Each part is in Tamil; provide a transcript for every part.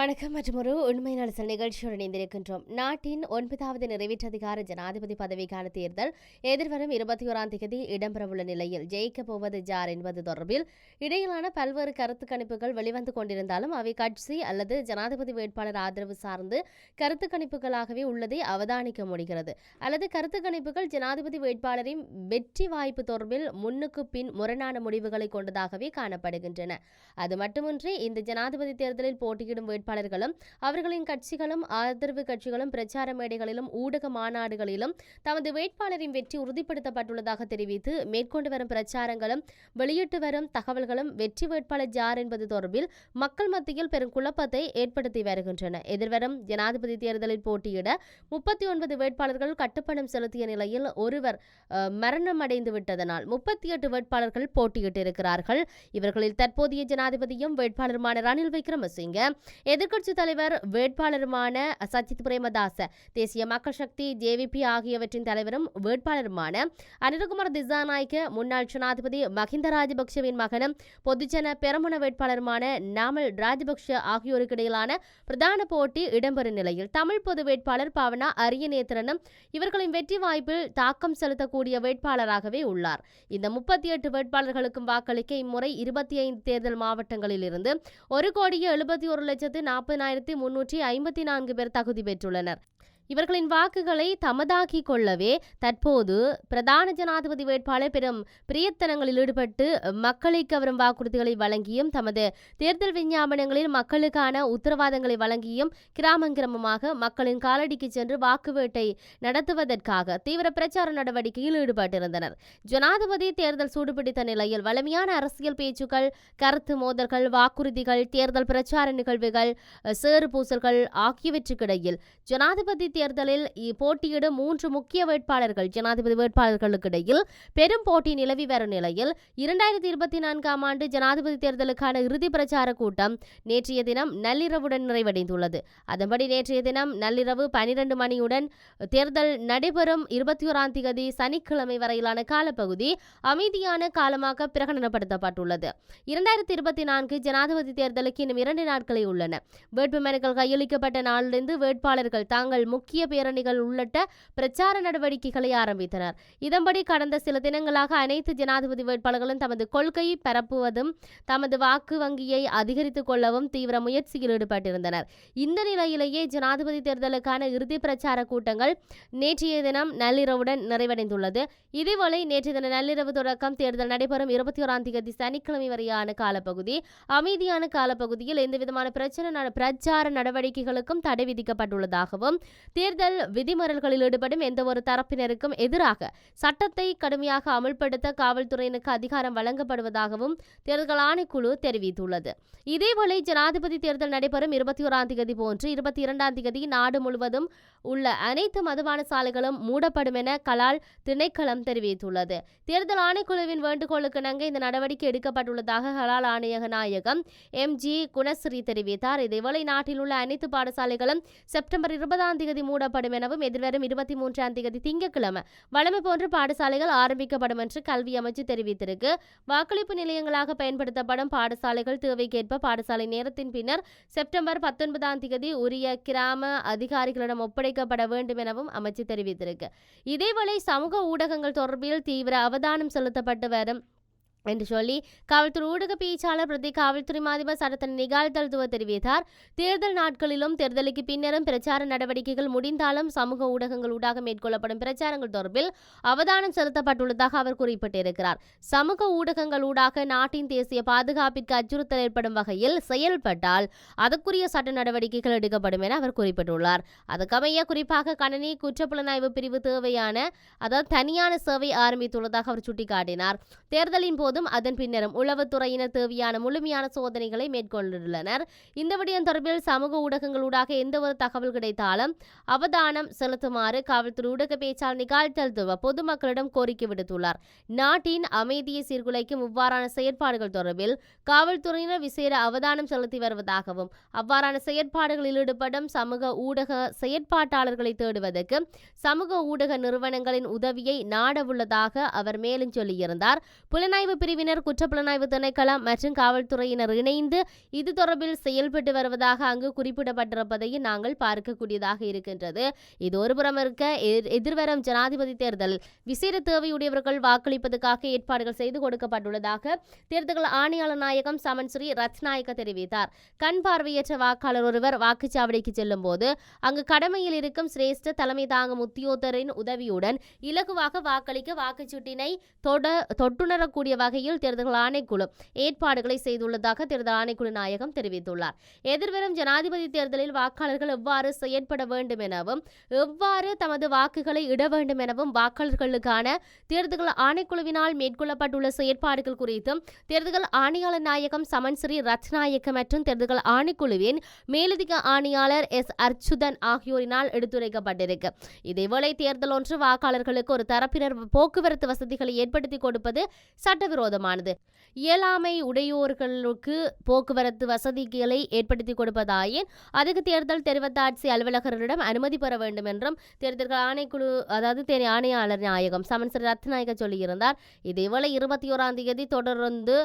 வணக்கம் மற்றும் ஒரு உண்மை நலசல் நிகழ்ச்சியோடு இணைந்திருக்கின்றோம். நாட்டின் ஒன்பதாவது நிறைவேற்றதிகார ஜனாதிபதி பதவிக்கான தேர்தல் எதிர்வரும் இருபத்தி ஓராம் தேதி இடம்பெறவுள்ள நிலையில் ஜெயிக்கப் போவது ஜார் என்பது தொடர்பில் இடையிலான பல்வேறு கருத்து கணிப்புகள் வெளிவந்து கொண்டிருந்தாலும் அவை கட்சி அல்லது ஜனாதிபதி வேட்பாளர் ஆதரவு சார்ந்து கருத்து கணிப்புகளாகவே உள்ளதை அவதானிக்க முடிகிறது. அல்லது கருத்து கணிப்புகள் ஜனாதிபதி வேட்பாளரின் வெற்றி வாய்ப்பு தொடர்பில் முன்னுக்கு பின் முரணான முடிவுகளை கொண்டதாகவே காணப்படுகின்றன. அது மட்டுமின்றி இந்த ஜனாதிபதி தேர்தலில் போட்டியிடும் வேட்பாளர்களும் அவர்களின் கட்சிகளும் ஆதரவு கட்சிகளும் பிரச்சார மேடைகளிலும் ஊடக மாநாடுகளிலும் தமது வேட்பாளரின் வெற்றி உறுதிப்படுத்தப்பட்டுள்ளதாக தெரிவித்து மேற்கொண்டு வரும் பிரச்சாரங்களும் வெளியிட்டு வரும் தகவல்களும் வெற்றி வேட்பாளர் ஜார் என்பது தொடர்பில் மக்கள் மத்தியில் பெரும் குழப்பத்தை ஏற்படுத்தி வருகின்றன. எதிர்வரும் ஜனாதிபதி தேர்தலில் போட்டியிட முப்பத்தி ஒன்பது வேட்பாளர்கள் கட்டுப்பணம் செலுத்திய நிலையில் ஒருவர் அஹ், மரணமடைந்து விட்டதனால் முப்பத்தி எட்டு வேட்பாளர்கள் போட்டியிட்டிருக்கிறார்கள். இவர்களில் தற்போதைய ஜனாதிபதியும் வேட்பாளருமான ரணில் விக்ரமசிங்க எதிர்க்கட்சித் தலைவர் வேட்பாளருமான சஜித் பிரேமதாச தேசிய மக்கள் சக்தி ஜேவிபி ஆகியவற்றின் தலைவரும் வேட்பாளருமான அனிருகுமார் திசாநாயக்க முன்னாள் ஜனாதிபதி மஹிந்த ராஜபக்ஷவின் மகனும் பொதுஜன பெரமுன வேட்பாளருமான நாமல் ராஜபக்ஷ ஆகியோருக்கு இடையிலான பிரதான போட்டி இடம்பெறும் நிலையில் தமிழ் பொது வேட்பாளர் பாவனா அரியநேத்திரனும் இவர்களின் வெற்றி வாய்ப்பில் தாக்கம் செலுத்தக்கூடிய வேட்பாளராகவே உள்ளார். இந்த முப்பத்தி எட்டு வேட்பாளர்களுக்கும் வாக்களிக்க இம்முறை இருபத்தி ஐந்து தேர்தல் மாவட்டங்களில் இருந்து ஒரு கோடியே எழுபத்தி ஒரு லட்சத்து நாற்பதாயிரத்தி முன்னூற்றி ஐம்பத்தி நான்கு பேர் தகுதி பெற்றுள்ளனர். இவர்களின் வாக்குகளை தமதாக்கிக் கொள்ளவே தற்போது பிரதான ஜனாதிபதி வேட்பாளர் பெரும் பிரியத்தனங்களில் ஈடுபட்டு மக்களை கவரும் வாக்குறுதிகளை வழங்கியும் தமது தேர்தல் விஞ்ஞாபனங்களில் மக்களுக்கான உத்தரவாதங்களை வழங்கியும் கிராமம் கிராமமாக மக்களின் காலடிக்கு சென்று வாக்கு வேட்டை நடத்துவதற்காக தீவிர பிரச்சார நடவடிக்கையில் ஈடுபட்டிருந்தனர். ஜனாதிபதி தேர்தல் சூடுபிடித்த நிலையில் வலிமையான அரசியல் பேச்சுக்கள் கருத்து மோதல்கள் வாக்குறுதிகள் தேர்தல் பிரச்சார நிகழ்வுகள் சேறு பூசல்கள் ஆகியவற்றுக்கிடையில் ஜனாதிபதி தேர்தலில் போட்டியிடும் மூன்று முக்கிய வேட்பாளர்கள் ஜனாதிபதி வேட்பாளர்களுக்கு இடையில் பெரும் போட்டி நிலவி வரும் நிலையில் இரண்டாயிரத்தி இருபத்தி நான்காம் ஆண்டு ஜனாதிபதி தேர்தலுக்கான இறுதி பிரச்சார கூட்டம் நேற்றைய தினம் நள்ளிரவுடன் நிறைவடைந்துள்ளது. அதன்படி நேற்றைய தினம் நள்ளிரவு பனிரெண்டு மணியுடன் தேர்தல் நடைபெறும் இருபத்தி ஓராம் தேதி சனிக்கிழமை வரையிலான காலப்பகுதி அமைதியான காலமாக பிரகடனப்படுத்தப்பட்டுள்ளது. இரண்டாயிரத்தி இருபத்தி நான்கு ஜனாதிபதி தேர்தலுக்கு இன்னும் இரண்டு நாட்களே உள்ளன. வேட்புமனுக்கள் கையளிக்கப்பட்ட நாளிலிருந்து வேட்பாளர்கள் தாங்கள் முக்கிய பேரணிகள் உள்ளிட்ட பிரச்சார நடவடிக்கைகளை ஆரம்பித்தனர். இதன்படி கடந்த சில தினங்களாக அனைத்து ஜனாதிபதி வேட்பாளர்களும் தமது கொள்கையை பரப்புவதும் தமது வாக்கு வங்கியை அதிகரித்துக் கொள்ளவும் தீவிர முயற்சியில் ஈடுபட்டிருந்தனர். இந்த நிலையிலேயே ஜனாதிபதி தேர்தலுக்கான இறுதி பிரச்சார கூட்டங்கள் நேற்றைய தினம் நள்ளிரவுடன் நிறைவடைந்துள்ளது. இதேவேளை நேற்றைய தின நள்ளிரவு தொடக்கம் தேர்தல் நடைபெறும் இருபத்தி ஓராம் தேதி சனிக்கிழமை வரையான காலப்பகுதி. அமைதியான காலப்பகுதியில் எந்தவிதமான பிரச்சனை பிரச்சார நடவடிக்கைகளுக்கும் தடை விதிக்கப்பட்டுள்ளதாகவும் தேர்தல் விதிமீறல்களில் ஈடுபடும் எந்தவொரு தரப்பினருக்கும் எதிராக சட்டத்தை கடுமையாக அமல்படுத்த காவல்துறையினருக்கு அதிகாரம் வழங்கப்படுவதாகவும் தேர்தல் ஆணைக்குழு தெரிவித்துள்ளது. இதேவேளை ஜனாதிபதி தேர்தல் நடைபெறும் இருபத்தி ஓராம் தேதி போன்று இருபத்தி இரண்டாம் தேதி நாடு முழுவதும் உள்ள அனைத்து மதுபான சாலைகளும் மூடப்படும் என கலால் திணைக்களம் தெரிவித்துள்ளது. தேர்தல் ஆணைக்குழுவின் வேண்டுகோளுக்கு நங்க இந்த நடவடிக்கை எடுக்கப்பட்டுள்ளதாக கலால் ஆணையக நாயகம் எம் ஜி குணஸ்ரீ தெரிவித்தார். இதேவேளை நாட்டில் உள்ள அனைத்து பாடசாலைகளும் செப்டம்பர் இருபதாம் தேதி மூடப்படும் எனவும் எதிர்வரும் இருபத்தி மூன்றாம் தேதி திங்கட்கிழமை வளமை போன்ற பாடசாலைகள் ஆரம்பிக்கப்படும் என்று கல்வி அமைச்சு தெரிவித்திருக்கு. வாக்களிப்பு நிலையங்களாக பயன்படுத்தப்படும் பாடசாலைகள் தேவைக்கேற்ப பாடசாலை நேரத்தின் பின்னர் செப்டம்பர் பத்தொன்பதாம் தேதி உரிய கிராம அதிகாரிகளிடம் ஒப்படைக்கப்பட வேண்டும் எனவும் அமைச்சு தெரிவித்திருக்கு. இதேவேளை சமூக ஊடகங்கள் தொடர்பில் தீவிர அவதானம் செலுத்தப்பட்டு வரும் என்று சொல்லி காவல்துறை ஊடக பேச்சாளர் பிரதி காவல்துறை மாதிபர் சரத்தன் நிகால்தல்துவ தெரிவித்தார். தேர்தல் நாட்களிலும் தேர்தலுக்கு பின்னரும் பிரச்சார நடவடிக்கைகள் முடிந்தாலும் சமூக ஊடகங்கள் ஊடாக மேற்கொள்ளப்படும் பிரச்சாரங்கள் தொடர்பில் அவதானம் செலுத்தப்பட்டுள்ளதாக அவர் குறிப்பிட்டிருக்கிறார். சமூக ஊடகங்கள் ஊடாக நாட்டின் தேசிய பாதுகாப்பிற்கு அச்சுறுத்தல் ஏற்படும் வகையில் செயல்பட்டால் அதற்குரிய சட்ட நடவடிக்கைகள் எடுக்கப்படும் என அவர் குறிப்பிட்டுள்ளார். அதுக்கமைய குறிப்பாக கணனி குற்றப்புலனாய்வு பிரிவு தேவையான அதாவது தனியான சேவை ஆரம்பித்துள்ளதாக அவர் சுட்டிக்காட்டினார். தேர்தலின் போதும். அதன் பின்னரும் உளவுத்துறையினர் தேவையான முழுமையான சோதனைகளை மேற்கொண்டுள்ளனர். இந்த விடயம் தொடர்பில் சமூக ஊடகங்களூடாக எந்தவொரு தகவல் கிடைத்தாலும் அவதானம் செலுத்துமாறு காவல்துறை ஊடக பேச்சாளர் நிகால் பொதுமக்களிடம் கோரிக்கை விடுத்துள்ளார். நாட்டின் அமைதியை சீர்குலைக்கும் இவ்வாறான செயற்பாடுகள் தொடர்பில் காவல்துறையினர் விசேட அவதானம் செலுத்தி வருவதாகவும் அவ்வாறான செயற்பாடுகளில் ஈடுபடும் சமூக ஊடக செயற்பாட்டாளர்களை தேடுவதற்கு சமூக ஊடக நிறுவனங்களின் உதவியை நாடவுள்ளதாக அவர் மேலும் சொல்லியிருந்தார். புலனாய்வு பிரிவினர் குற்றப்புலனாய்வு திணைக்களம் மற்றும் காவல்துறையினர் இணைந்து இது தொடர்பில் செயல்பட்டு வருவதாக அங்கு குறிப்பிடப்பட்டிருப்பதையும் நாங்கள் பார்க்கக்கூடியதாக இருக்கின்றது. இது ஒருபுறம் இருக்க எதிர்வரும் ஜனாதிபதி தேர்தல் விசேட தேவையுடையவர்கள் வாக்களிப்பதற்காக ஏற்பாடுகள் செய்து கொடுக்கப்பட்டுள்ளதாக தேர்தல் ஆணையாளர் நாயகம் சமன் ஸ்ரீ ரத்நாயக்க தெரிவித்தார். கண் பார்வையற்ற வாக்காளர் ஒருவர் வாக்குச்சாவடிக்கு செல்லும் போது அங்கு கடமையில் இருக்கும் சிரேஷ்ட தலைமை தாங்கும் உத்தியோகத்தரின் உதவியுடன் இலகுவாக வாக்களிக்க வாக்குச்சீட்டினை தொட தொட்டுணரக்கூடிய வகையில் தேர்தல் ஆணைக்குழு ஏற்பாடுகளை செய்துள்ளதாக தேர்தல் ஆணைக்குழு நாயகம் தெரிவித்துள்ளார். எதிர்வரும் ஜனாதிபதி தேர்தலில் வாக்காளர்கள் எவ்வாறு செயற்பட வேண்டும் எனவும் எவ்வாறு தமது வாக்குகளை இட வேண்டும் எனவும் வாக்காளர்களுக்கான தேர்தல் ஆணைக்குழுவினால் மேற்கொள்ளப்பட்டுள்ள செயற்பாடுகள் குறித்தும் தேர்தல் ஆணையாளர் நாயகம் சமன் ஸ்ரீ ரத்நாயக்க மற்றும் தேர்தல் ஆணைக்குழுவின் மேலதிக ஆணையாளர் எஸ். அர்ச்சுதன் ஆகியோரினால் எடுத்துரைக்கப்பட்டிருக்கு. இதேவேளை தேர்தல் ஒன்று வாக்காளர்களுக்கு ஒரு தரப்பினர் போக்குவரத்து வசதிகளை ஏற்படுத்தி கொடுப்பது விரோதமானது. இயலாமை உடையோர்களுக்கு போக்குவரத்து வசதிகளை ஏற்படுத்தி கொடுப்பதாயின் அதுக்கு தேர்தல் தெரிவத்தாட்சி அலுவலகரிடம் அனுமதி பெற வேண்டும் என்றும் தேர்தல்கள் ஆணைக்குழு அதாவது ஆணையாளர் நாயகம் சமன் ஸ்ரீ ரத்நாயக சொல்லியிருந்தார். இதேவேளை இருபத்தி ஓராம் தேதி தொடர்ந்து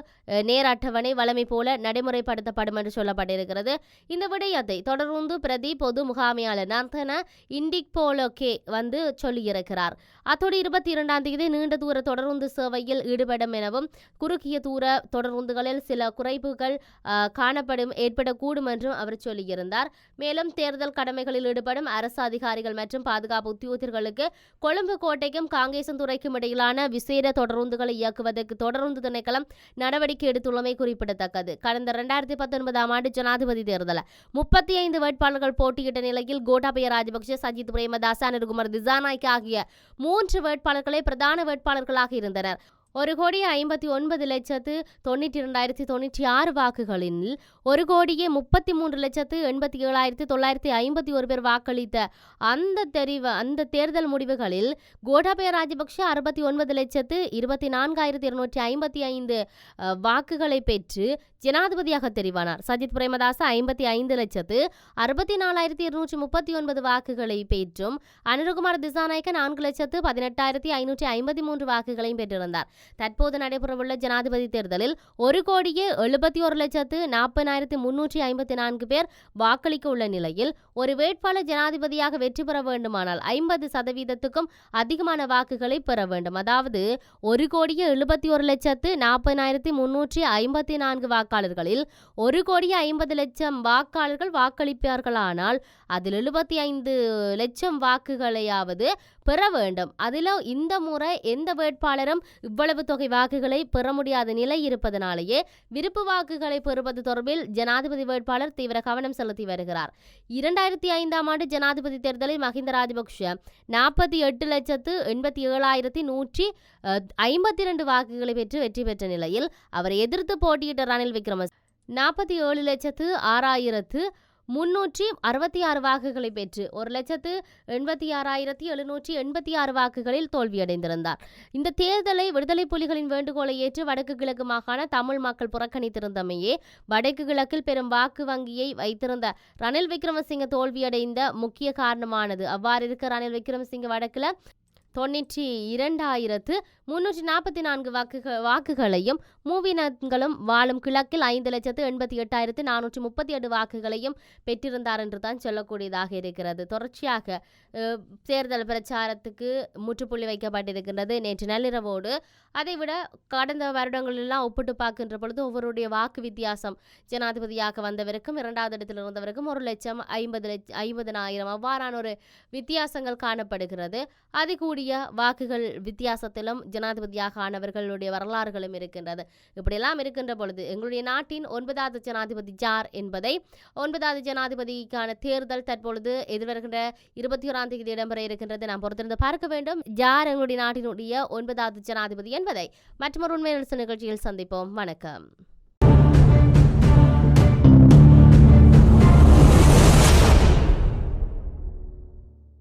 நேர அட்டவணை வளமை போல நடைமுறைப்படுத்தப்படும் என்று சொல்லப்பட்டிருக்கிறது. இந்த விடயத்தை தொடர்ந்து பிரதி பொது முகாமையாளர் நந்தன இண்டிக் போலோகே வந்து சொல்லியிருக்கிறார். அத்தோடு இருபத்தி இரண்டாம் தேதி நீண்ட தூர தொடருந்து சேவையில் ஈடுபடும் எனவும் குறுகிய தூர தொடருந்துகளில் சில குறைப்புகள் காணப்படும் ஏற்படக்கூடும் என்றும் அவர் சொல்லியிருந்தார். மேலும் தேர்தல் கடமைகளில் ஈடுபடும் அரசு அதிகாரிகள் மற்றும் பாதுகாப்பு உத்தியோகத்தர்களுக்கு கொழும்பு கோட்டைக்கும் காங்கேசன்துறைக்கும் இடையிலான விசேட தொடருந்துகளை இயக்குவதற்கு தொடருந்து திணைக்களம் நடவடிக்கை எடுத்துள்ளமை குறிப்பிடத்தக்கது. கடந்த இரண்டாயிரத்தி பத்தொன்பதாம் ஆண்டு ஜனாதிபதி தேர்தலில் முப்பத்தி ஐந்து வேட்பாளர்கள் போட்டியிட்ட நிலையில் கோட்டாபய ராஜபக்ஷ சஜித் பிரேமதாஸ் அனுகுமார் திசாநாய்க்கு ஆகிய மூன்று வேட்பாளர்களே பிரதான வேட்பாளர்களாக இருந்தனர். ஒரு கோடி ஐம்பத்தி ஒன்பது லட்சத்து தொண்ணூற்றி இரண்டாயிரத்தி தொண்ணூற்றி ஆறு வாக்குகளில் ஒரு கோடியே முப்பத்தி மூன்று லட்சத்து எண்பத்தி ஏழாயிரத்தி தொள்ளாயிரத்தி ஐம்பத்தி ஒரு பேர் வாக்களித்த அந்த தெரிவு அந்த தேர்தல் முடிவுகளில் கோட்டாபய ராஜபக்ஷ அறுபத்தி ஒன்பது லட்சத்து இருபத்தி நான்காயிரத்தி இருநூற்றி ஐம்பத்தி ஐந்து வாக்குகளை பெற்று ஜனாதிபதியாக தெரிவானார். சஜித் பிரேமதாச ஐம்பத்தி ஐந்து லட்சத்து அறுபத்தி நாலாயிரத்தி இருநூற்றி முப்பத்தி ஒன்பது வாக்குகளை பெற்றும் அனுரகுமார் திசாநாயக்க நான்கு லட்சத்து பதினெட்டாயிரத்தி ஐநூற்றி ஐம்பத்தி மூன்று வாக்குகளையும் பெற்றிருந்தார். தற்போது நடைபெறவுள்ள ஜனாதிபதி தேர்தலில் ஒரு கோடியே எழுபத்தி ஒரு லட்சத்து நாற்பதாயிரத்தி முன்னூற்றி ஐம்பத்தி நான்கு பேர் வாக்களிக்க உள்ள நிலையில் ஒரு வேட்பாளர் ஜனாதிபதியாக வெற்றி பெற வேண்டுமானால் ஐம்பது சதவீதத்துக்கும் அதிகமான வாக்குகளை பெற வேண்டும். அதாவது ஒரு கோடியே எழுபத்தி ஒரு லட்சத்து நாற்பதாயிரத்தி முன்னூற்றி ஐம்பத்தி நான்கு வாக்காளர்களில் ஒரு கோடியே ஐம்பது லட்சம் வாக்காளர்கள் வாக்களிப்பார்களானால் அதில் எழுபத்தி ஐந்து லட்சம் வாக்குகளையாவது பெற வேண்டும். அதில் இந்த முறை எந்த வேட்பாளரும் இவ்வளவு தொகை வாக்குகளை பெற முடியாத நிலை இருப்பதனாலேயே விருப்பு வாக்குகளை பெறுவது தொடர்பில் ஜனாதிபதி வேட்பாளர் தீவிர கவனம் செலுத்தி வருகிறார். இரண்டாயிரத்தி ஐந்தாம் ஆண்டு ஜனாதிபதி தேர்தலில் மஹிந்த ராஜபக்ஷ நாற்பத்தி எட்டு லட்சத்து எண்பத்தி ஏழாயிரத்தி நூற்றி ஐம்பத்தி இரண்டு வாக்குகளை பெற்று வெற்றி பெற்ற நிலையில் அவரை எதிர்த்து போட்டியிட்ட ரணில் விக்ரம நாற்பத்தி ஏழு லட்சத்து ஆறாயிரத்து முன்னூற்றி அறுபத்தி ஆறு வாக்குகளை பெற்று ஒரு லட்சத்து எண்பத்தி ஆறாயிரத்தி எழுநூற்றி எண்பத்தி ஆறு வாக்குகளில் தோல்வியடைந்திருந்தார். இந்த தேர்தலை விடுதலை புலிகளின் வேண்டுகோளை ஏற்று வடக்கு கிழக்கு மாகாண தமிழ் மக்கள் புறக்கணித்திருந்தமையே வடக்கு கிழக்கில் பெரும் வாக்கு வங்கியை வைத்திருந்த ரணில் விக்ரமசிங்க தோல்வியடைந்த முக்கிய காரணமானது. அவ்வாறு இருக்க ரணில் விக்ரமசிங்க வடக்குல தொண்ணூற்றி இரண்டாயிரத்து முன்னூற்றி நாற்பத்தி நான்கு வாக்குகள் வாக்குகளையும் மூவினங்களும் வாழும் கிழக்கில் ஐந்து லட்சத்து எண்பத்தி எட்டாயிரத்து நானூற்றி முப்பத்தி ஏழு வாக்குகளையும் பெற்றிருந்தார் என்று தான் சொல்லக்கூடியதாக இருக்கிறது. தொடர்ச்சியாக தேர்தல் பிரச்சாரத்துக்கு முற்றுப்புள்ளி வைக்கப்பட்டிருக்கின்றது. நேற்று நள்ளிரவோடு அதைவிட கடந்த வருடங்களெல்லாம் ஒப்பிட்டு பார்க்கின்ற பொழுது ஒவ்வொருடைய வாக்கு வித்தியாசம் ஜனாதிபதியாக வந்தவருக்கும் இரண்டாவது இடத்தில் இருந்தவருக்கும் ஒரு லட்சம் ஐம்பது லட்சம் ஐம்பதனாயிரம் அவ்வாறான ஒரு வித்தியாசங்கள் காணப்படுகிறது. அதிகூடிய வாக்குகள் வித்தியாசத்திலும் ஜனாதிபதியாக ஆனவர்களுடைய வரலாறுகளும் இருக்கின்றது. இப்படியெல்லாம் இருக்கின்ற பொழுது எங்களுடைய நாட்டின் ஒன்பதாவது ஜனாதிபதி ஜார் என்பதை ஒன்பதாவது ஜனாதிபதிக்கான தேர்தல் தற்பொழுது எதிர்வருகின்ற இருபத்தி ஓராம் தேதி இடம்பெற இருக்கின்றது. நாம் பொறுத்திருந்து பார்க்க வேண்டும். ஜார் எங்களுடைய நாட்டினுடைய ஒன்பதாவது ஜனாதிபதி என்பதை மற்றொரு உண்மை நிகழ்ச்சியில் சந்திப்போம். வணக்கம்.